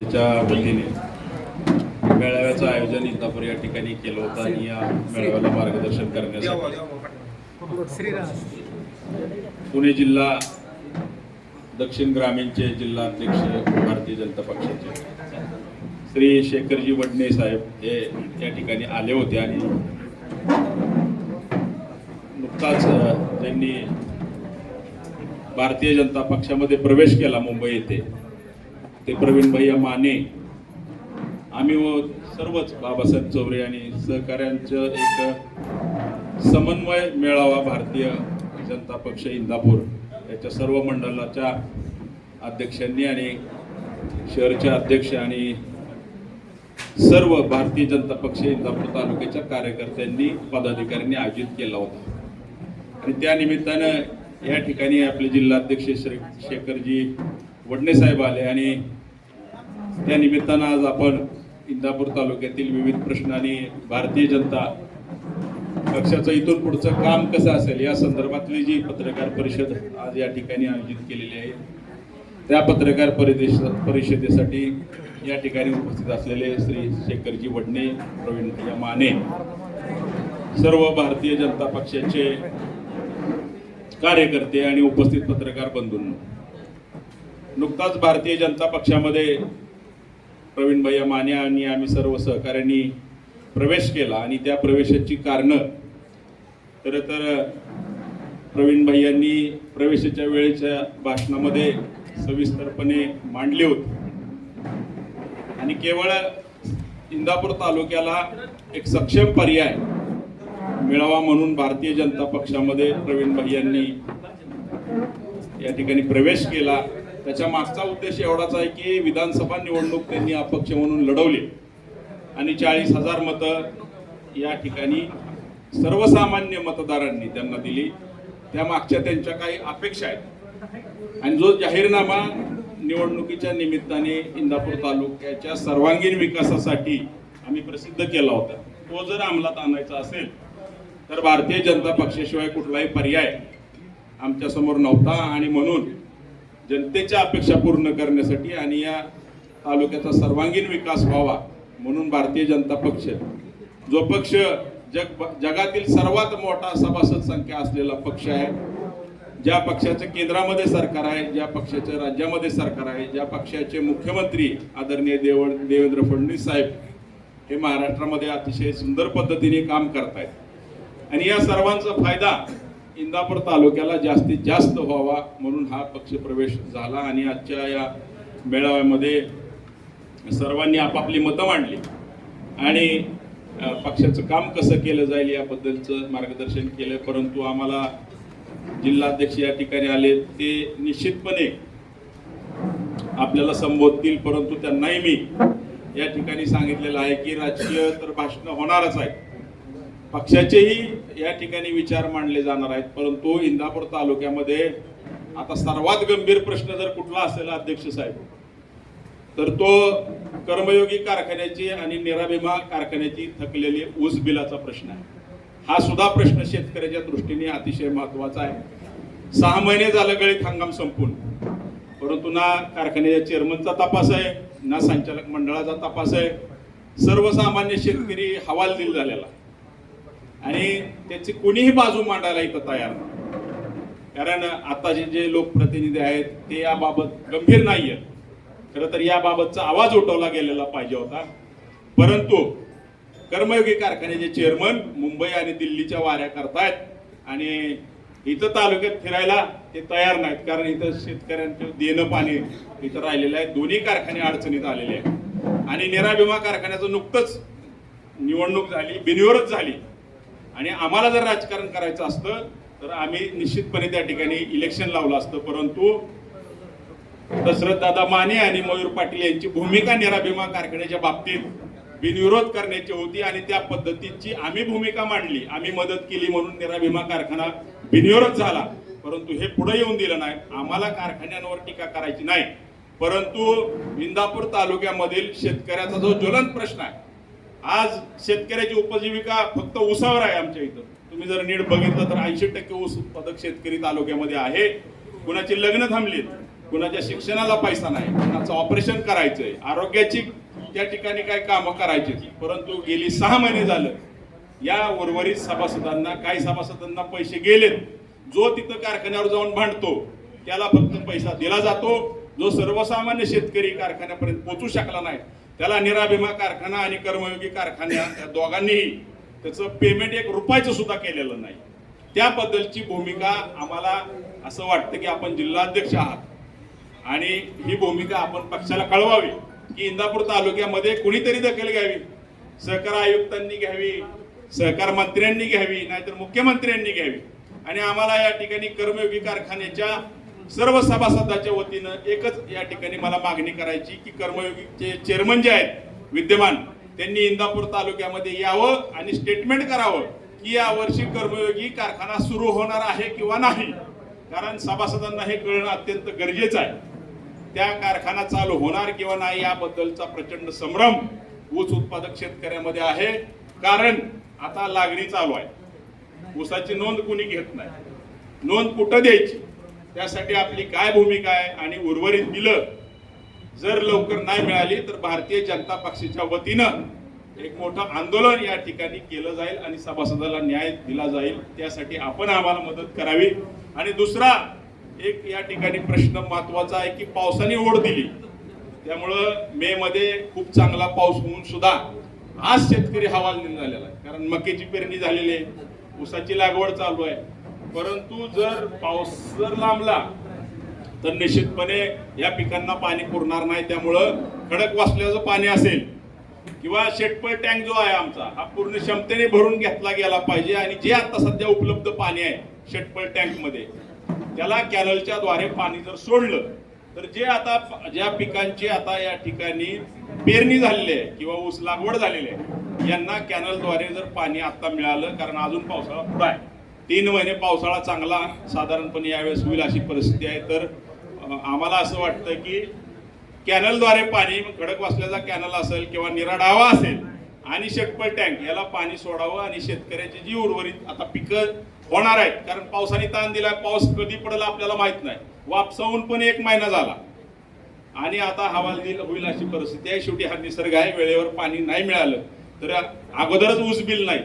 च्या वतीने मेळाव्याचं आयोजन इंदापूर या ठिकाणी केलं होतं आणि या मेळाव्याला मार्गदर्शन करण्यासाठी. पुणे जिल्हा दक्षिण ग्रामीणचे जिल्हा अध्यक्ष भारतीय जनता पक्षाचे. श्री शेखरजी वडणे साहेब हे या ठिकाणी आले होते आणि नुकताच त्यांनी भारतीय जनता पक्षामध्ये प्रवेश केला मुंबई येथे. ते प्रवीण भैया माने. आम्ही व सर्वच बाबासाहेब चौरे आणि सहकाऱ्यांचं एक समन्वय मेळावा भारतीय जनता पक्ष इंदापूर याच्या सर्व मंडळाच्या अध्यक्षांनी आणि शहरचे अध्यक्ष आणि सर्व भारतीय जनता पक्ष इंदापूर तालुक्याच्या कार्यकर्त्यांनी पदाधिकाऱ्यांनी आयोजित केला होता. आणि त्यानिमित्तानं या ठिकाणी आपले जिल्हाध्यक्ष श्री शेखरजी वडणे साहेब आले आणि त्या निमित्तानं आज आपण इंदापूर तालुक्यातील विविध प्रश्न आणि भारतीय जनता पक्षाचं इथून पुढचं काम कसं असेल या संदर्भातली जी पत्रकार परिषद आज या ठिकाणी आयोजित केलेली आहे त्या पत्रकार परिदेश परिषदेसाठी या ठिकाणी उपस्थित असलेले श्री शेखरजी वडणे प्रवीण भैया माने सर्व भारतीय जनता पक्षाचे कार्यकर्ते आणि उपस्थित पत्रकार बंधूंना नुकताच भारतीय जनता पक्षामध्ये प्रवीण भैया माने आणि आम्ही सर्व सहकाऱ्यांनी प्रवेश केला आणि त्या प्रवेशाची कारणं खरं तर प्रवीण भैयांनी प्रवेशाच्या वेळेच्या भाषणामध्ये सविस्तरपणे मांडली होती. आणि केवळ इंदापूर तालुक्याला एक सक्षम पर्याय मिळावा म्हणून भारतीय जनता पक्षामध्ये प्रवीण भैयांनी या ठिकाणी प्रवेश केला. त्याच्या मागचा उद्देश एवढाच आहे की विधानसभा निवडणूक त्यांनी अपक्ष म्हणून लढवली. आणि चाळीस हजार मतं या ठिकाणी सर्वसामान्य मतदारांनी त्यांना दिली. त्या मागच्या त्यांच्या काही अपेक्षा आहेत. आणि जो जाहीरनामा निवडणुकीच्या निमित्ताने इंदापूर तालुक्याच्या सर्वांगीण विकासासाठी आम्ही प्रसिद्ध केला होता. तो जर अंमलात आणायचा असेल तर भारतीय जनता पक्षाशिवाय कुठलाही पर्याय आमच्यासमोर नव्हता. आणि म्हणून जनतेच्या अपेक्षा पूर्ण करण्यासाठी आणि या तालुक्याचा सर्वांगीण विकास व्हावा म्हणून भारतीय जनता पक्ष जो पक्ष जग जगातील सर्वात मोठा सभासद संख्या असलेला पक्ष आहे ज्या पक्षाचं केंद्रामध्ये सरकार आहे ज्या पक्षाच्या राज्यामध्ये सरकार आहे ज्या पक्षाचे मुख्यमंत्री आदरणीय देव देवेंद्र फडणवीस साहेब हे महाराष्ट्रामध्ये अतिशय सुंदर पद्धतीने काम करतायत. आणि या सर्वांचा फायदा इंदापूर तालुक्याला जास्तीत जास्त व्हावा म्हणून हा पक्ष प्रवेश झाला आणि आजच्या या मेळाव्यामध्ये सर्वांनी आपापली मतं मांडली. आणि पक्षाचं काम कसं केलं जाईल याबद्दलचं मार्गदर्शन केलं परंतु आम्हाला जिल्हाध्यक्ष या ठिकाणी आले ते निश्चितपणे आपल्याला संबोधतील परंतु त्यांनाही मी या ठिकाणी सांगितलेलं आहे की राजकीय तर भाषण होणारच आहे. पक्षाचेही या ठिकाणी विचार मांडले जाणार आहेत परंतु इंदापूर तालुक्यामध्ये आता सर्वात गंभीर प्रश्न जर कुठला असेल अध्यक्ष साहेब तर तो कर्मयोगी कारखान्याची आणि निराभिमा कारखान्याची थकलेली ऊस बिलाचा प्रश्न आहे. हा सुद्धा प्रश्न शेतकऱ्याच्या दृष्टीने अतिशय महत्त्वाचा आहे. सहा महिने झालं गळीत हंगाम संपून परंतु ना कारखान्याच्या चेअरमनचा तपास आहे ना संचालक मंडळाचा तपास आहे. सर्वसामान्य शेतकरी हवालदिल झालेला. आणि त्याची कोणीही बाजू मांडायला इथं तयार नाही. कारण आताचे जे लोकप्रतिनिधी आहेत ते याबाबत गंभीर नाही आहेत खरं तर याबाबतचा आवाज उठवला गेलेला पाहिजे होता. परंतु कर्मयोगी कारखान्याचे चेअरमन मुंबई आणि दिल्लीच्या वाऱ्या करतायत आणि इथं तालुक्यात फिरायला ते तयार नाहीत. कारण इथं शेतकऱ्यांचं देणं पाणी इथं राहिलेलं आहे. दोन्ही कारखाने अडचणीत आलेले आहेत. आणि निराभिमा कारखान्याचं नुकतंच निवडणूक झाली बिनविरोध झाली. आणि आम्हाला जर राजकारण करायचं असतं तर आम्ही निश्चितपणे त्या ठिकाणी इलेक्शन लावलं असतं. परंतु दशरथ दादा माने आणि मयूर पाटील यांची भूमिका निराभिमा कारखान्याच्या बाबतीत बिनविरोध करण्याची होती आणि त्या पद्धतीची आम्ही भूमिका मांडली. आम्ही मदत केली म्हणून निराभिमा कारखाना बिनविरोध झाला. परंतु हे पुढे येऊन दिलं नाही. आम्हाला कारखान्यांवर टीका करायची नाही. परंतु इंदापूर तालुक्यामधील शेतकऱ्याचा जो ज्वलंत प्रश्न आहे आज शेतकऱ्याची उपजीविका फक्त ऊसावर आहे आमच्या इथं. तुम्ही जर नीट बघितलं तर ऐंशी टक्के ऊस उत्पादक शेतकरी तालुक्यामध्ये आहे. कुणाची लग्न थांबलीत कुणाच्या शिक्षणाला पैसा नाही कुणाचं ऑपरेशन करायचंय. आरोग्याची त्या ठिकाणी काय कामं करायची परंतु गेली सहा महिने झालं. या उर्वरित सभासदांना काही सभासदांना पैसे गेलेत. जो तिथं कारखान्यावर जाऊन भांडतो त्याला फक्त पैसा दिला जातो. जो सर्वसामान्य शेतकरी कारखान्यापर्यंत पोचू शकला नाही त्याला निराभिमा कारखाना आणि कर्मयोगी कारखान्या या दोघांनीही त्याचं पेमेंट एक रुपयाचं सुद्धा केलेलं नाही. त्याबद्दलची भूमिका आम्हाला असं वाटतं की आपण जिल्हाध्यक्ष आहात. आणि ही भूमिका आपण पक्षाला कळवावी की इंदापूर तालुक्यामध्ये कुणीतरी दखल घ्यावी. सहकार आयुक्तांनी घ्यावी सहकार मंत्र्यांनी घ्यावी नाहीतर मुख्यमंत्र्यांनी घ्यावी. आणि आम्हाला या ठिकाणी कर्मयोगी कारखान्याच्या सर्व सभासदाच्या वतीनं एकच या ठिकाणी मला मागणी करायची की कर्मयोगीचे चेअरमन जे आहेत विद्यमान त्यांनी इंदापूर तालुक्यामध्ये यावं आणि स्टेटमेंट करावं की या वर्षी कर्मयोगी कारखाना सुरू होणार आहे किंवा नाही. कारण सभासदांना हे कळणं अत्यंत गरजेचं आहे. त्या कारखाना चालू होणार किंवा नाही याबद्दलचा प्रचंड संभ्रम ऊस उत्पादक शेतकऱ्यामध्ये आहे. कारण आता लागणी चालू आहे. ऊसाची नोंद कुणी घेत नाही? नोंद कुठं द्यायची? त्यासाठी आपली काय भूमिका आहे आणि उर्वरित बिलं जर लवकर नाही मिळाली तर भारतीय जनता पक्षाच्या वतीनं एक मोठं आंदोलन या ठिकाणी केलं जाईल आणि सभासदाला न्याय दिला जाईल. त्यासाठी आपण आम्हाला मदत करावी. आणि दुसरा एक या ठिकाणी प्रश्न महत्त्वाचा आहे की पावसाने ओढ दिली. त्यामुळं मे मध्ये खूप चांगला पाऊस होऊन सुद्धा आज शेतकरी हवालदिल झालेला आहे. कारण मकेची पेरणी झालेली आहे. ऊसाची लागवड चालू आहे. परंतु जर पाऊस जर लांबला तर निश्चितपणे या पिकांना पाणी पुरणार नाही. त्यामुळं खडक वाचल्याचं पाणी असेल किंवा शेटपळ टँक जो आहे आमचा हा पूर्ण क्षमतेने भरून घेतला गेला पाहिजे आणि जे आता सध्या उपलब्ध पाणी आहे शेटपळ टँकमध्ये त्याला कॅनलच्या द्वारे पाणी जर सोडलं तर जे आता ज्या पिकांची आता या ठिकाणी पेरणी झालेली आहे किंवा ऊस लागवड झालेली आहे यांना कॅनलद्वारे जर पाणी आता मिळालं कारण अजून पावसाळा पुढा आहे. तीन महिने पावसाळा चांगला साधारणपणे यावेळेस होईल अशी परिस्थिती आहे. तर आम्हाला असं वाटतं की कॅनलद्वारे पाणी खडक वासल्याचा कॅनल असेल किंवा निराडावा असेल आणि शेटपळ टँक याला पाणी सोडावं आणि शेतकऱ्याची जी उर्वरित आता पिकं होणार आहेत कारण पावसाने ताण दिलाय पाऊस कधी पडला आपल्याला माहीत नाही. वापसावून पण एक महिना झाला. आणि आता हवालदिल होईल अशी परिस्थिती आहे. शेवटी हा निसर्ग आहे वेळेवर पाणी नाही मिळालं तर अगोदरच ऊस बिल नाही.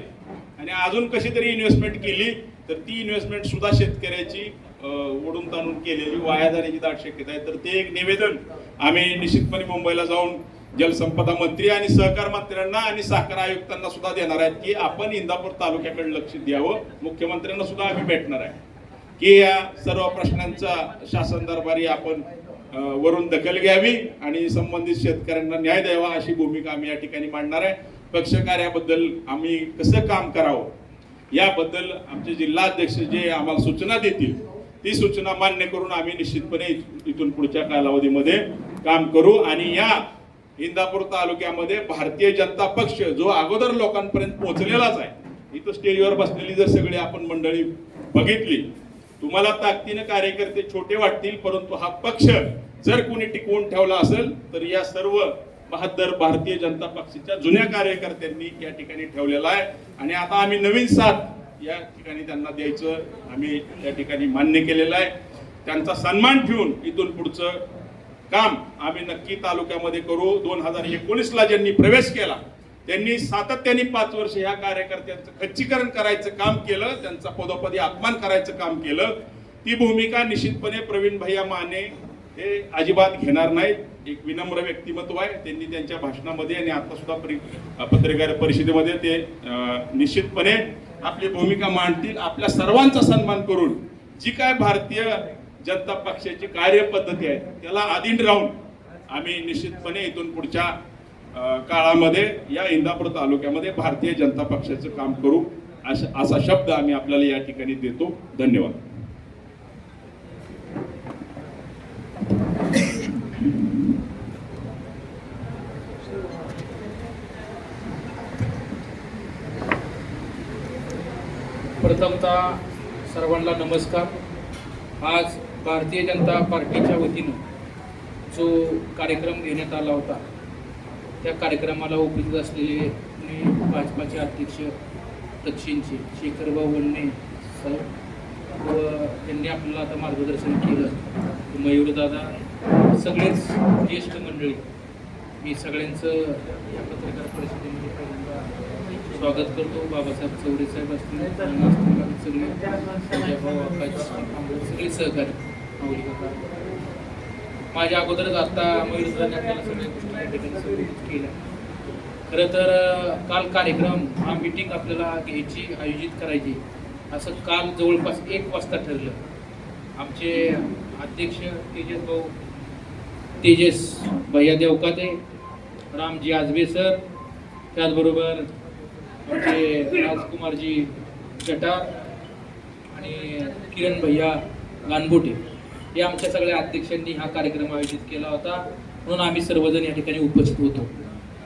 आणि अजून कशी तरी इन्व्हेस्टमेंट केली तर ती इन्व्हेस्टमेंट सुद्धा शेतकऱ्याची अं, ओढून ताणून केलेली वाया जाण्याची दाट शक्यता आहे. तर ते एक निवेदन आम्ही निश्चितपणे मुंबईला जाऊन जलसंपदा मंत्री आणि सहकार मंत्र्यांना आणि साखर आयुक्तांना सुद्धा देणार आहेत की आपण इंदापूर तालुक्याकडे लक्ष द्यावं. मुख्यमंत्र्यांना सुद्धा आम्ही भेटणार आहे. की या सर्व प्रश्नांचा शासन दरबारी आपण वरून दखल घ्यावी आणि संबंधित शेतकऱ्यांना न्याय द्यावा अशी भूमिका आम्ही या ठिकाणी मांडणार आहे. पक्षकार्याबद्दल आम्ही कसं काम करावं याबद्दल आमचे जिल्हाध्यक्ष जे आम्हाला सूचना देतील ती सूचना मान्य करून आम्ही निश्चितपणे इथून पुढच्या कालावधीमध्ये काम करू आणि या इंदापूर तालुक्यामध्ये भारतीय जनता पक्ष जो अगोदर लोकांपर्यंत पोहोचलेलाच आहे इथं स्टेजवर बसलेली जर सगळी आपण मंडळी बघितली तुम्हाला ताकदीनं कार्यकर्ते छोटे वाटतील परंतु हा पक्ष जर कोणी टिकवून ठेवला असेल तर या सर्व बहादर भारतीय जनता पक्षाच्या जुन्या कार्यकर्त्यांनी या ठिकाणी ठेवलेला आहे. आणि आता आम्ही नवीन साथ या ठिकाणी त्यांना द्यायचं आम्ही या ठिकाणी मान्य केलेलं आहे. त्यांचा सन्मान ठेवून इथून पुढचं काम आम्ही नक्की तालुक्यामध्ये करू. दोन हजार एकोणीसला ज्यांनी प्रवेश केला त्यांनी सातत्याने पाच वर्ष ह्या कार्यकर्त्यांचं खच्चीकरण करायचं काम केलं त्यांचा पदोपदी अपमान करायचं काम केलं. ती भूमिका निश्चितपणे प्रवीण भैया माने हे अजिबात घेणार नाहीत. एक विनम्र व्यक्तिमत्व आहे. त्यांनी त्यांच्या भाषणामध्ये आणि आता सुद्धा परि पत्रकार परिषदेमध्ये ते निश्चितपणे आपली भूमिका मांडतील आपल्या सर्वांचा सन्मान करून. जी काय भारतीय जनता पक्षाची कार्यपद्धती आहे त्याला अधीन राहून आम्ही निश्चितपणे इथून पुढच्या काळामध्ये या इंदापूर तालुक्यामध्ये भारतीय जनता पक्षाचं काम करू. अशा असा शब्द आम्ही आपल्याला या ठिकाणी देतो. धन्यवाद. जनता सर्वांना नमस्कार. आज भारतीय जनता पार्टीच्या वतीनं जो कार्यक्रम घेण्यात आला होता त्या कार्यक्रमाला उपस्थित असलेले मी भाजपाचे अध्यक्ष दक्षिणचे शेखरभाऊ वन्ने साहेब व त्यांनी आपल्याला आता मार्गदर्शन केलं. मयूरदादा सगळेच ज्येष्ठ मंडळी मी सगळ्यांचं या पत्रकार परिषदेमध्ये स्वागत करतो. बाबासाहेब चौरे साहेब असतील असतील सगळे. आकाश सगळे सहकारी. माझ्या अगोदरच आता मयूर आपल्याला सगळ्या गोष्टी या ठिकाणी केल्या. खरं तर काल कार्यक्रम हा मीटिंग आपल्याला घ्यायची आयोजित करायची असं काल जवळपास एक वाजता ठरलं. आमचे अध्यक्ष तेजस भाऊ तेजस भैया देवकाते रामजी आजबे सर त्याचबरोबर म्हणजे राजकुमारजी जटार आणि किरण भैया गानबोटे या आमच्या सगळ्या अध्यक्षांनी हा कार्यक्रम आयोजित केला होता. म्हणून आम्ही सर्वजण या ठिकाणी उपस्थित होतो.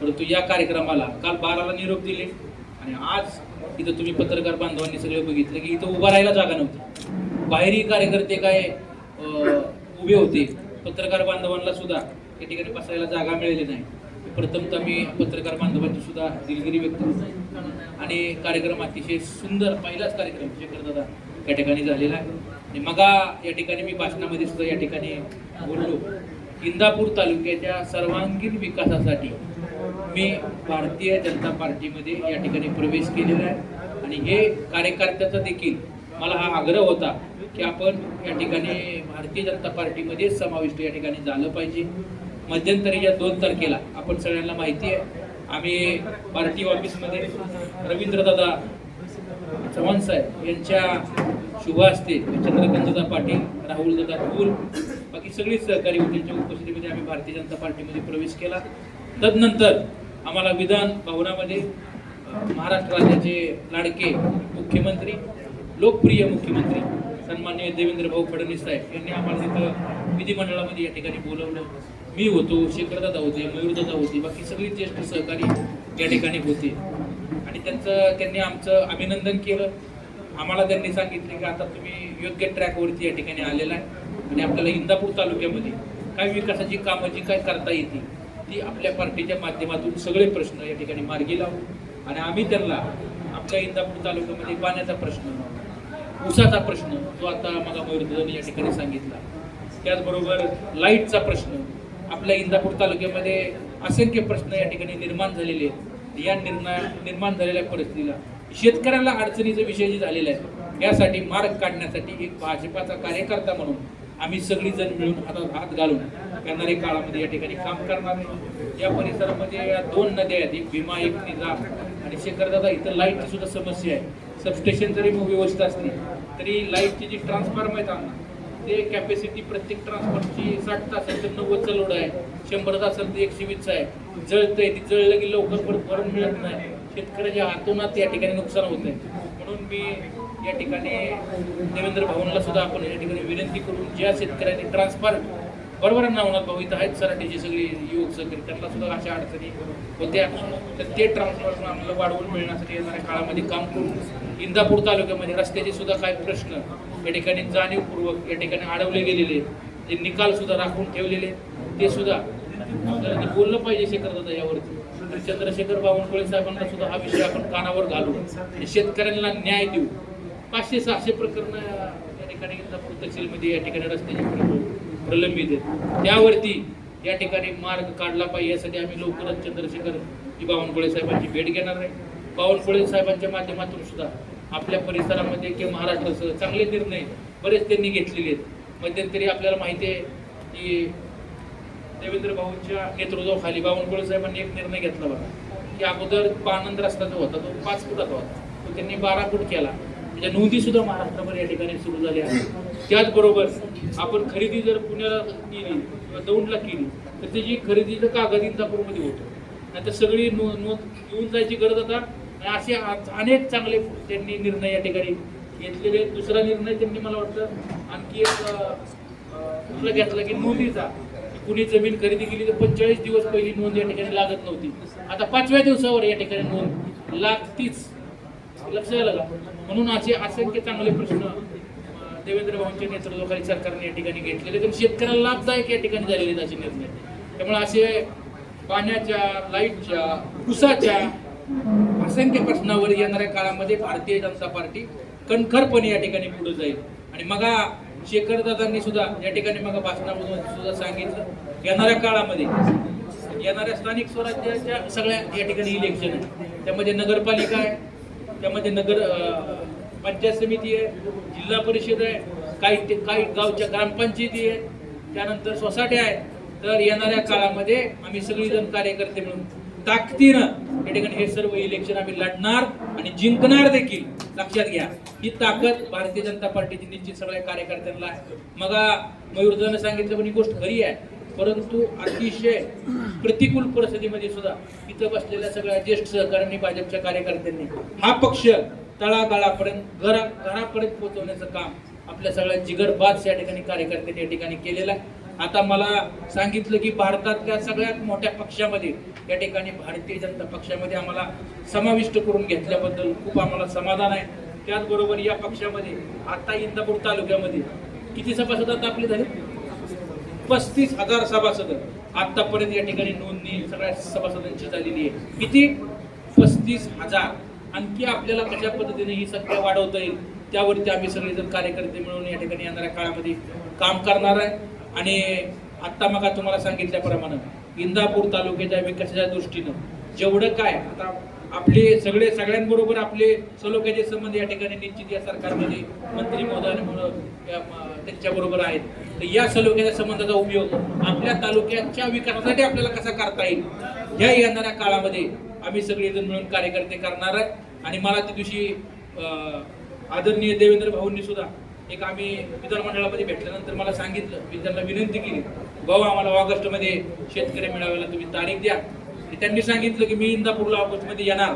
परंतु या कार्यक्रमाला काल बाराला निरोप दिले आणि आज इथं तुम्ही पत्रकार बांधवांनी सगळे बघितलं की इथं उभा राहायला जागा नव्हती. बाहेरही कार्यकर्ते काय उभे होते. पत्रकार बांधवांना सुद्धा या ठिकाणी बसायला जागा मिळाली नाही. प्रथमतः मी पत्रकार बांधवांची सुद्धा दिलगिरी व्यक्त करतो. आणि कार्यक्रम अतिशय सुंदर पहिलाच कार्यक्रम शेखर दादा या ठिकाणी झालेला आहे. आणि मगा या ठिकाणी मी भाषणामध्ये सुद्धा या ठिकाणी बोललो. इंदापूर तालुक्याच्या सर्वांगीण विकासासाठी मी भारतीय जनता पार्टीमध्ये या ठिकाणी प्रवेश केलेला आहे. आणि हे कार्यकर्त्याचा देखील मला हा आग्रह होता की आपण या ठिकाणी भारतीय जनता पार्टीमध्ये समाविष्ट या ठिकाणी झालं पाहिजे. मध्यंतरीच्या दोन तारखेला आपण सगळ्यांना माहिती आहे. आम्ही पार्टी ऑफिसमध्ये रवींद्रदादा चव्हाण साहेब यांच्या शुभ असते चंद्रकांतदा पाटील राहुलदादा कुल बाकी सगळीच सहकारी त्यांच्या उपस्थितीमध्ये आम्ही भारतीय जनता पार्टीमध्ये प्रवेश केला. तदनंतर आम्हाला विधान भवनामध्ये महाराष्ट्र राज्याचे लाडके मुख्यमंत्री लोकप्रिय मुख्यमंत्री सन्माननीय देवेंद्र भाऊ फडणवीस साहेब यांनी आम्हाला तिथं विधिमंडळामध्ये या ठिकाणी बोलवलं मी होतो शेखरदादा होते मयूरदादा होते बाकी सगळी ज्येष्ठ सहकारी या ठिकाणी होते. आणि त्यांचं त्यांनी आमचं अभिनंदन केलं. आम्हाला त्यांनी सांगितले की आता तुम्ही योग्य ट्रॅकवरती या ठिकाणी आलेला आहे. आणि आपल्याला इंदापूर तालुक्यामध्ये काय विकासाची कामं जी काय करता येतील ती आपल्या पार्टीच्या माध्यमातून सगळे प्रश्न या ठिकाणी मार्गी लावू. आणि आम्ही त्यांना आमच्या इंदापूर तालुक्यामध्ये पाण्याचा प्रश्न ऊसाचा प्रश्न जो आता मला मयूरदादांनी या ठिकाणी सांगितला त्याचबरोबर लाईटचा प्रश्न आपल्या इंदापूर तालुक्यामध्ये असंख्य प्रश्न या ठिकाणी निर्माण झालेले आहेत. या निर्णय निर्माण झालेल्या परिस्थितीला शेतकऱ्याला अडचणीचा विषय जे झालेला आहे यासाठी मार्ग काढण्यासाठी एक भाजपाचा कार्यकर्ता म्हणून आम्ही सगळीजण मिळून हातात हात घालून येणाऱ्या काळामध्ये या ठिकाणी काम करणार या परिसरामध्ये या दोन नद्या आहेत एक भीमा एक निजा आणि शेखरदादा इथं लाईटची सुद्धा समस्या आहे. सबस्टेशन जरी मग व्यवस्था असली तरी लाईटची जी ट्रान्सफॉर्म आहेत आम्हाला ते कॅपॅसिटी प्रत्येक ट्रान्सपोर्टची साठ तास असेल तर नव्वदचा लोड आहे. शंभर तास असेल तर एकशे वीस आहे. जळतंय ती जळलं की लवकर परत भरून मिळत नाही. शेतकऱ्याच्या हातोनात या ठिकाणी नुकसान होत आहे. म्हणून मी या ठिकाणी देवेंद्र भाऊंना सुद्धा आपण या ठिकाणी विनंती करून ज्या शेतकऱ्यांनी ट्रान्सफर बरोबर आहे नवनाथ भाऊ इथं आहेत सराठीचे सगळे युवक सहकारी त्यांना सुद्धा अशा अडचणी होत्या. तर ते ट्रान्सफर आम्हाला वाढवून मिळण्यासाठी येणाऱ्या काळामध्ये काम करून इंदापूर तालुक्यामध्ये रस्त्याचे सुद्धा काही प्रश्न या ठिकाणी जाणीवपूर्वक या ठिकाणी अडवले गेलेले ते जे निकाल सुद्धा राखून ठेवलेले ते सुद्धा आपल्याला ते बोललं पाहिजे शेखरदादा यावरती. चंद्रशेखर बावनकुळे साहेबांना सुद्धा हा विषय आपण कानावर घालू. आणि शेतकऱ्यांना न्याय देऊ. पाचशे सहाशे प्रकरण या ठिकाणी इंदापूर तहसीलमध्ये या ठिकाणी रस्त्याचे प्रलंबित आहेत. त्यावरती या ठिकाणी मार्ग काढला पाहिजे यासाठी आम्ही लवकरच चंद्रशेखर बावनकुळे साहेबांची भेट घेणार आहे. बावनकुळे साहेबांच्या माध्यमातून सुद्धा आपल्या परिसरामध्ये किंवा महाराष्ट्रासह चांगले निर्णय बरेच त्यांनी घेतलेले आहेत. मध्यंतरी आपल्याला माहिती आहे की देवेंद्र भाऊंच्या नेतृत्वाखाली बावनकुळे साहेबांनी एक निर्णय घेतला होता. की अगोदर पानंद रस्ता जो होता तो पाच फुटाचा होता. तो त्यांनी बारा फूट केला. त्याच्या नोंदी सुद्धा महाराष्ट्रावर या ठिकाणी सुरू झाल्या. आहेत त्याचबरोबर आपण खरेदी जर पुण्याला केली किंवा दौंडला केली तर त्याची खरेदीचं कागद इंदापूरमध्ये होतो. नाहीतर सगळी नो नोंद येऊन जायची गरज आता असे अनेक चांगले त्यांनी निर्णय या ठिकाणी घेतलेले. दुसरा निर्णय त्यांनी मला वाटतं आणखी एक कुठला घेतला की नोंदीचा. कुणी जमीन खरेदी केली तर पंचेचाळीस दिवस पहिली नोंद या ठिकाणी लागत नव्हती. आता पाचव्या दिवसावर या ठिकाणी नोंद लागतीच. लक्षात आलं का म्हणून असे असंख्य चांगले प्रश्न देवेंद्र भाऊंच्या नेतृत्वाखाली सरकारने या ठिकाणी घेतलेले तर शेतकऱ्याला लाभदायक या ठिकाणी झालेले आहेत असे निर्णय. त्यामुळे असे पाण्याच्या लाईटच्या ऊसाच्या असंख्य प्रश्नावर येणाऱ्या काळामध्ये भारतीय जनता पार्टी कणखरपणे या ठिकाणी पुढे जाईल. आणि मग शेखर दादांनी सुद्धा या ठिकाणी मग भाषणामधून सुद्धा सांगितलं. येणाऱ्या काळामध्ये येणाऱ्या स्थानिक स्वराज्याच्या सगळ्या या ठिकाणी इलेक्शन आहे त्यामध्ये नगरपालिका आहे त्यामध्ये नगर पंचायत समिती आहे जिल्हा परिषद आहे काही ते- काही गावच्या ग्रामपंचायती आहे त्यानंतर सोसायट्या आहेत. तर येणाऱ्या काळामध्ये आम्ही सगळीजण कार्यकर्ते मिळून ताकदीनं या ठिकाणी हे सर्व इलेक्शन आम्ही लढणार आणि जिंकणार देखील. लक्षात घ्या. ही ताकद भारतीय जनता पार्टीची निश्चित सगळ्या कार्यकर्त्यांना आहे. मग मयूरदानं सांगितलं पण ही गोष्ट खरी आहे. परंतु अतिशय प्रतिकूल परिस्थितीमध्ये सुद्धा इथं बसलेल्या सगळ्या ज्येष्ठ सहकाऱ्यांनी भाजपच्या कार्यकर्त्यांनी हा पक्ष तळागाळापर्यंत घरा घरापर्यंत पोहोचवण्याचं काम आपल्या सगळ्या जिगरबाज या ठिकाणी कार्यकर्त्यांनी या ठिकाणी केलेलं आहे. आता मला सांगितलं की भारतातल्या सगळ्यात मोठ्या पक्षामध्ये या ठिकाणी भारतीय जनता पक्षामध्ये आम्हाला समाविष्ट करून घेतल्याबद्दल खूप आम्हाला समाधान आहे. त्याचबरोबर या पक्षामध्ये आता इंदापूर तालुक्यामध्ये किती सभासद आता आपले झाले? पस्तीस हजार सभासद आतापर्यंत या ठिकाणी नोंदणी सगळ्या सभासदांची झालेली आहे. किती? पस्तीस हजार. आणखी आपल्याला कशा पद्धतीने ही संख्या वाढवता येईल? त्यावरती आम्ही सगळेजण कार्यकर्ते मिळून या ठिकाणी येणाऱ्या काळामध्ये काम करणार आहे. आणि आत्ता मग तुम्हाला सांगितल्याप्रमाणे इंदापूर तालुक्याच्या विकासाच्या दृष्टीनं जेवढं काय आता आपले सगळे सगळ्यांबरोबर आपले सलोख्याचे संबंध या ठिकाणी निश्चित या सरकारमध्ये मंत्री महोदयांमुळं म्हणून त्यांच्याबरोबर आहेत. तर या सलोख्याच्या संबंधाचा उपयोग आपल्या तालुक्याच्या विकासासाठी आपल्याला कसा करता येईल ह्या येणाऱ्या काळामध्ये आम्ही सगळेजण मिळून कार्यकर्ते करणार आहे. आणि मला त्या दिवशी आदरणीय देवेंद्र भाऊंनी सुद्धा एक आम्ही विधानमंडळामध्ये भेटल्यानंतर मला सांगितलं मी त्यांना विनंती केली भाऊ आम्हाला ऑगस्टमध्ये शेतकरी मेळाव्याला तुम्ही तारीख द्या. आणि त्यांनी सांगितलं की मी इंदापूरला ऑगस्टमध्ये येणार.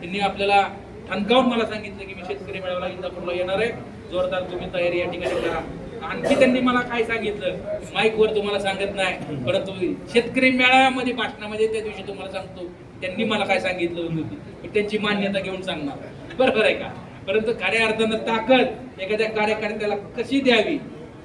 त्यांनी आपल्याला ठणकावून मला सांगितलं की मी शेतकरी मेळाव्याला इंदापूरला येणार आहे. जोरदार तुम्ही तयारी या ठिकाणी करा. आणखी त्यांनी मला काय सांगितलं? माईकवर तुम्हाला सांगत नाही परंतु शेतकरी मेळाव्यामध्ये भाषणामध्ये त्या दिवशी तुम्हाला सांगतो. त्यांनी मला काय सांगितलं होतं? त्यांची मान्यता घेऊन सांगणार. बरोबर आहे का? परंतु खऱ्या अर्थानं ताकद एखाद्या कार्यकर्त्याला कशी द्यावी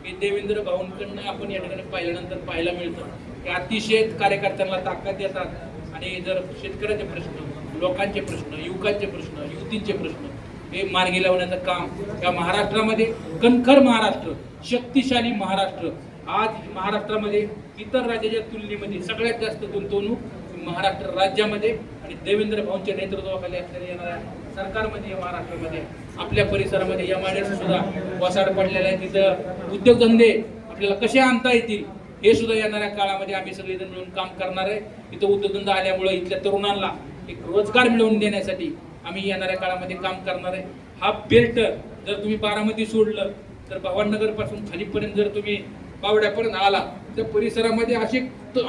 हे देवेंद्र भाऊंकडनं आपण या ठिकाणी पाहिल्यानंतर पाहायला मिळतं. की अतिशय कार्यकर्त्यांना ताकद देतात. आणि जर शेतकऱ्याचे प्रश्न लोकांचे प्रश्न युवकांचे प्रश्न युवतींचे प्रश्न हे मार्गी लावण्याचं काम या महाराष्ट्रामध्ये कणखर महाराष्ट्र शक्तिशाली महाराष्ट्र आज महाराष्ट्रामध्ये इतर राज्याच्या तुलनेमध्ये सगळ्यात जास्त गुंतवणूक महाराष्ट्र राज्यामध्ये आणि देवेंद्र भाऊंच्या नेतृत्वाखाली असलेल्या येणाऱ्या सरकारमध्ये या महाराष्ट्रामध्ये आपल्या परिसरामध्ये एम आय सुद्धा वसाड पडलेला आहे. तिथं उद्योगधंदे आपल्याला कसे आणता येतील हे सुद्धा येणाऱ्या काळामध्ये आम्ही सगळेजण मिळून काम करणार आहे. इथं उद्योगधंदा आल्यामुळे इथल्या तरुणांना एक रोजगार मिळवून देण्यासाठी आम्ही येणाऱ्या काळामध्ये काम करणार आहे. हा बेल्ट जर तुम्ही बारामती सोडलं तर भवाननगरपासून खालीपर्यंत जर तुम्ही पावड्यापर्यंत आला त्या परिसरामध्ये असे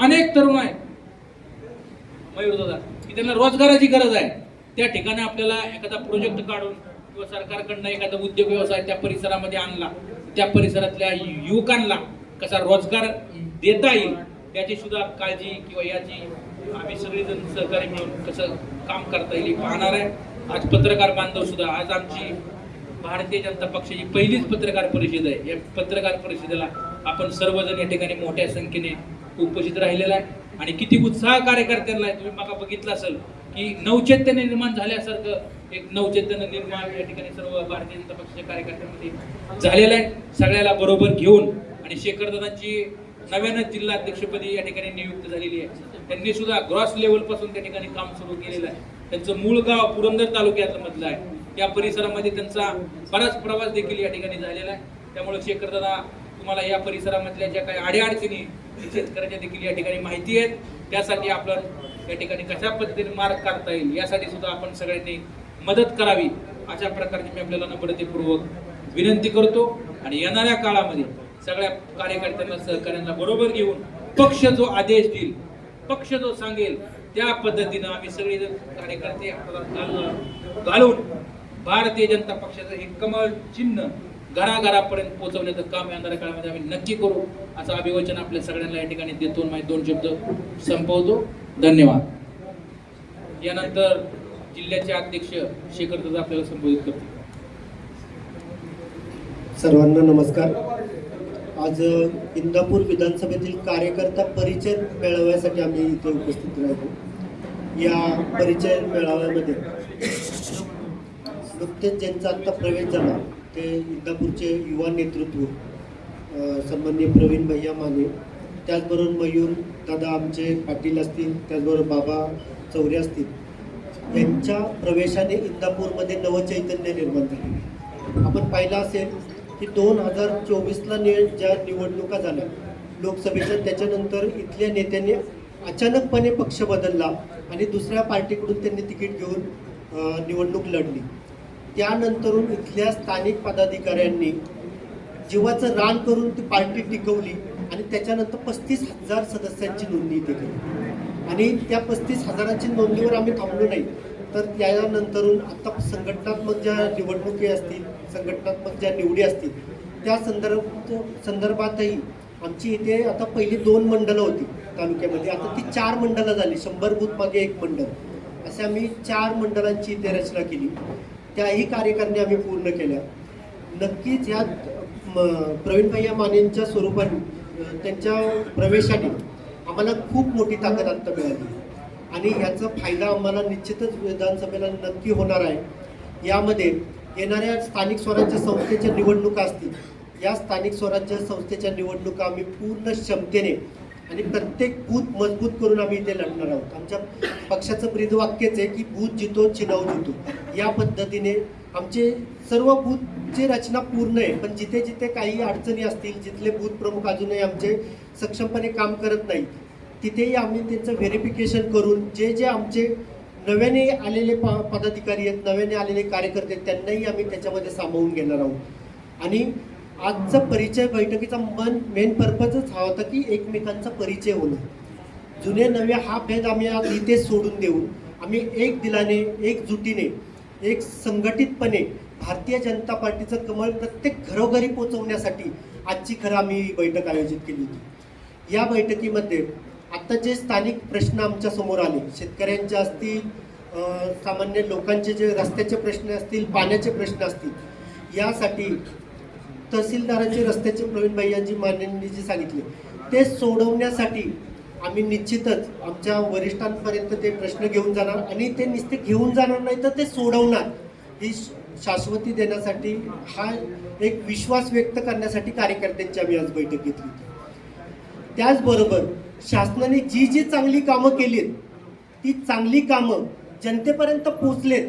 अनेक तरुण आहेत. मयूर दादा की त्यांना रोजगाराची गरज आहे. त्या ठिकाणी आपल्याला एखादा प्रोजेक्ट काढून किंवा सरकारकडनं एखादा उद्योग व्यवसाय त्या परिसरामध्ये आणला त्या परिसरातल्या युवकांना कसा रोजगार देता येईल याची सुद्धा काळजी किंवा याची आम्ही सगळेजण सहकारी मिळून कसं काम करता येईल पाहणार आहे. आज पत्रकार बांधव सुद्धा आज आमची भारतीय जनता पक्षाची पहिलीच पत्रकार परिषद आहे. या पत्रकार परिषदेला आपण सर्वजण या ठिकाणी मोठ्या संख्येने उपस्थित राहिलेला आहे. आणि किती उत्साह कार्यकर्त्यांना आहे तुम्ही मला बघितलं असेल की नवचैतन्य निर्माण झाल्यासारखं एक नवचैतन्य निर्माण या ठिकाणी सर्व भारतीय जनता पक्षाच्या कार्यकर्त्यांमध्ये झालेलं आहे. सगळ्याला बरोबर घेऊन आणि शेखरदादांची नव्यानं जिल्हा अध्यक्षपदी या ठिकाणी नियुक्त झालेली आहे. त्यांनी सुद्धा ग्रॉस लेवलपासून त्या ठिकाणी काम सुरू केलेलं आहे. त्यांचं मूळ गाव पुरंदर तालुक्यातलं मधलं आहे. त्या परिसरामध्ये त्यांचा बराच प्रवास देखील या ठिकाणी झालेला आहे. त्यामुळे शेखरदादा तुम्हाला या परिसरामधल्या ज्या काही अडीअडचणी शेतकऱ्याच्या देखील या ठिकाणी माहिती आहेत त्यासाठी आपण या ठिकाणी कशा पद्धतीने मार्ग काढता येईल यासाठी सुद्धा आपण सगळ्यांनी मदत करावी अशा प्रकारची मी आपल्याला नम्रतेपूर्वक विनंती करतो. आणि येणाऱ्या काळामध्ये सगळ्या कार्यकर्त्यांना सहकार्यांना बरोबर घेऊन पक्ष जो आदेश देईल पक्ष जो सांगेल त्या पद्धतीनं आम्ही सगळेजण कार्यकर्ते हातात घालून भारतीय जनता पक्षाचं हे कमळ चिन्ह घराघरापर्यंत पोहोचवण्याचं काम येणाऱ्या काळामध्ये आम्ही नक्की करू असं अभिवचन आपल्या सगळ्यांना या ठिकाणी देतो आणि माझे दोन शब्द संपवतो. धन्यवाद. यानंतर जिल्ह्याचे अध्यक्ष शेखर दादा आपल्याला संबोधित करतील. सर्वांना नमस्कार. आज इंदापूर विधानसभेतील कार्यकर्ता परिचय मेळाव्यासाठी आम्ही इथे उपस्थित राहिलो या परिचय मेळाव्यामध्ये नुकतेच ज्यांचा आत्ता प्रवेश झाला ते इंदापूरचे युवा नेतृत्व अ, सन्माननीय प्रवीण भैया माने त्याचबरोबर मयूर दादा आमचे पाटील असतील त्याचबरोबर बाबा चौरे असतील यांच्या प्रवेशाने इंदापूरमध्ये नवचैतन्य निर्माण झाले आपण पाहिलं असेल की दोन हजार चोवीसला ने ज्या निवडणुका झाल्या लोकसभेच्या त्याच्यानंतर इथल्या नेत्यांनी अचानकपणे पक्ष बदलला आणि दुसऱ्या पार्टीकडून त्यांनी तिकीट घेऊन निवडणूक लढली. त्यानंतरून इथल्या स्थानिक पदाधिकाऱ्यांनी जीवाचं रान करून ती पार्टी टिकवली. आणि त्याच्यानंतर पस्तीस हजार सदस्यांची नोंदणी इथे केली. आणि त्या पस्तीस हजाराची नोंदणीवर आम्ही थांबलो नाही. तर त्यानंतरून आता संघटनात्मक ज्या निवडणुकी असतील संघटनात्मक ज्या निवडी असतील त्या संदर्भ संदर्भातही आमची इथे आता पहिली दोन मंडलं होती तालुक्यामध्ये. आता ती चार मंडलं झाली शंभर बूथ मागे एक मंडळ. असे आम्ही चार मंडळांची इथे रचना केली. त्याही कार्यकारणी आम्ही पूर्ण केल्या. नक्कीच ह्या म, प्रवीण भैया मानेंच्या स्वरूपाने त्यांच्या प्रवेशाने आम्हाला खूप मोठी ताकद आत्ता मिळाली. आणि याचा फायदा आम्हाला निश्चितच विधानसभेला नक्की होणार आहे. यामध्ये येणाऱ्या स्थानिक स्वराज्य संस्थेच्या निवडणुका असतील. या स्थानिक स्वराज्य संस्थेच्या निवडणुका आम्ही पूर्ण क्षमतेने आणि प्रत्येक बूथ मजबूत करून आम्ही इथे लढणार आहोत. आमच्या पक्षाचं ब्रीदवाक्यच आहे की बूथ जितो चिनाव जितो. या पद्धतीने आमचे सर्व बूथची रचना पूर्ण आहे. पण जिथे जिथे काही अडचणी असतील जिथले बूथ प्रमुख अजूनही आमचे सक्षमपणे काम करत नाही तिथेही आम्ही त्यांचं व्हेरिफिकेशन करून जे जे आमचे नव्याने आलेले प पदाधिकारी आहेत नव्याने आलेले कार्यकर्ते आहेत त्यांनाही आम्ही त्याच्यामध्ये सामावून घेणार आहोत. आणि आजचा परिचय बैठकीचा मन मेन पर्पजच हा होता की एकमेकांचा परिचय होणं. जुने नवे हा भेद आम्ही आज इथे सोडून देऊन आम्ही एक दिलाने एकजुटीने एक संघटितपणे भारतीय जनता पार्टीचं कमळ प्रत्येक घरोघरी पोचवण्यासाठी आजची खरं आम्ही बैठक आयोजित केली होती. या बैठकीमध्ये आत्ता जे स्थानिक प्रश्न आमच्यासमोर आले शेतकऱ्यांचे असतील सामान्य लोकांचे जे रस्त्याचे प्रश्न असतील पाण्याचे प्रश्न असतील यासाठी तहसीलदाराचे रस्त्याचे प्रवीण भैयांजी मान्यांनी जे सांगितले ते सोडवण्यासाठी आम्ही निश्चितच आमच्या वरिष्ठांपर्यंत ते प्रश्न घेऊन जाणार आणि ते नुसते घेऊन जाणार नाही तर ते सोडवणार. ही शाश्वती देण्यासाठी हा एक विश्वास व्यक्त करण्यासाठी कार्यकर्त्यांची आम्ही आज बैठक घेतली. त्याचबरोबर शासनाने जी जी चांगली कामं केलीत ती चांगली कामं जनतेपर्यंत पोचलेत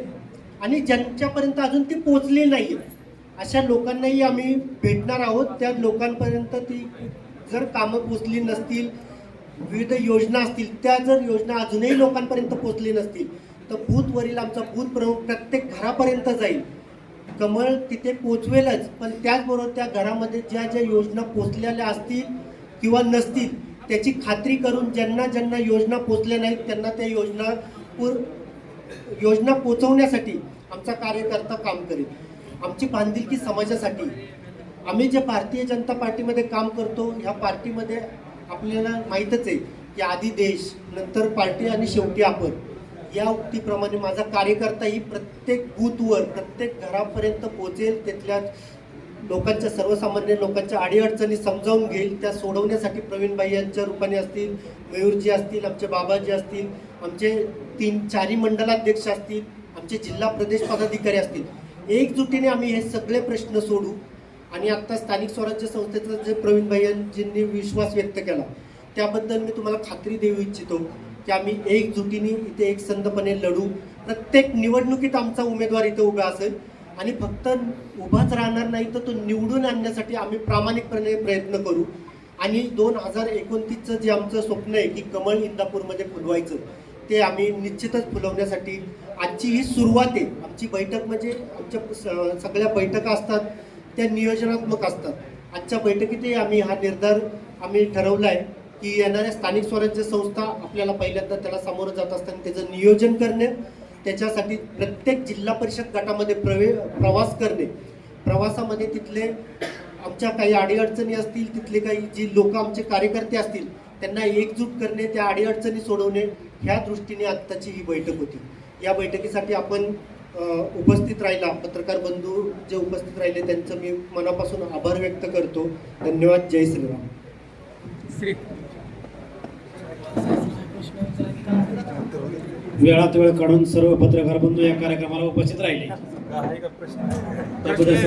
आणि ज्यांच्यापर्यंत अजून ती पोचली नाही आहेत अशा लोकांनाही आम्ही भेटणार आहोत. त्या लोकांपर्यंत ती जर कामं पोचली नसतील विविध योजना असतील त्या जर योजना अजूनही लोकांपर्यंत पोचली नसतील तर बूथवरील आमचा बूथ प्रमुख प्रत्येक घरापर्यंत जाईल. कमळ तिथे पोचवेलच पण त्याचबरोबर त्या घरामध्ये ज्या ज्या योजना पोचलेल्या असतील किंवा नसतील त्याची खात्री करून ज्यांना ज्यांना योजना पोचल्या नाहीत त्यांना त्या योजना पूर योजना पोचवण्यासाठी आमचा कार्यकर्ता काम करेल. आमची बांधिलकी समाजासाठी. आम्ही जे भारतीय जनता पार्टीमध्ये काम करतो ह्या पार्टीमध्ये आपल्याला माहीतच आहे की आधी देश नंतर पार्टी आणि शेवटी आपण. या उक्तीप्रमाणे माझा कार्यकर्ता ही प्रत्येक बूथवर प्रत्येक घरापर्यंत पोहोचेल तिथल्या लोकांच्या सर्वसामान्य लोकांच्या अडीअडचणी समजावून घेईल. त्या सोडवण्यासाठी प्रवीणबाई यांच्या रूपाने असतील मयूरजी असतील आमचे बाबाजी असतील आमचे तीन चारही मंडलाध्यक्ष असतील आमचे जिल्हा प्रदेश पदाधिकारी असतील. एकजुटीने आम्ही हे सगळे प्रश्न सोडू. आणि आत्ता स्थानिक स्वराज्य संस्थेचा जे प्रवीण भाईंजींनी विश्वास व्यक्त केला त्याबद्दल मी तुम्हाला खात्री देऊ इच्छितो की आम्ही एकजुटीने इथे एकसंधपणे लढू. प्रत्येक निवडणुकीत आमचा उमेदवार इथे उभा असेल आणि फक्त उभाच राहणार नाही तर तो निवडून आणण्यासाठी आम्ही प्रामाणिकपणे प्रयत्न करू. आणि दोन हजार एकोणतीसचं जे आमचं स्वप्न आहे की कमळ इंदापूरमध्ये फुलवायचं ते आम्ही निश्चितच फुलवण्यासाठी आजची ही सुरुवात आहे. आमची बैठक म्हणजे आमच्या स- सगळ्या बैठका असतात त्या नियोजनात्मक असतात. आजच्या बैठकीतही आम्ही हा निर्धार आम्ही ठरवला आहे की येणाऱ्या स्थानिक स्वराज्य संस्था आपल्याला पहिल्यांदा त्याला सामोरं जात असताना त्याचं नियोजन करणे त्याच्यासाठी प्रत्येक जिल्हा परिषद गटामध्ये प्रवे प्रवास करणे. प्रवासामध्ये तिथले आमच्या काही अडीअडचणी असतील तिथले काही जी लोक आमचे कार्यकर्ते असतील त्यांना एकजूट करणे त्या अडीअडचणी सोडवणे ह्या दृष्टीने आत्ताची ही बैठक होती. या बैठकीसाठी आपण उपस्थित राहिला. पत्रकार बंधू जे उपस्थित राहिले त्यांचं मी मनापासून आभार व्यक्त करतो. धन्यवाद. जय श्रीराम. वेळात वेळ काढून सर्व पत्रकार बंधू या कार्यक्रमाला उपस्थित राहिले.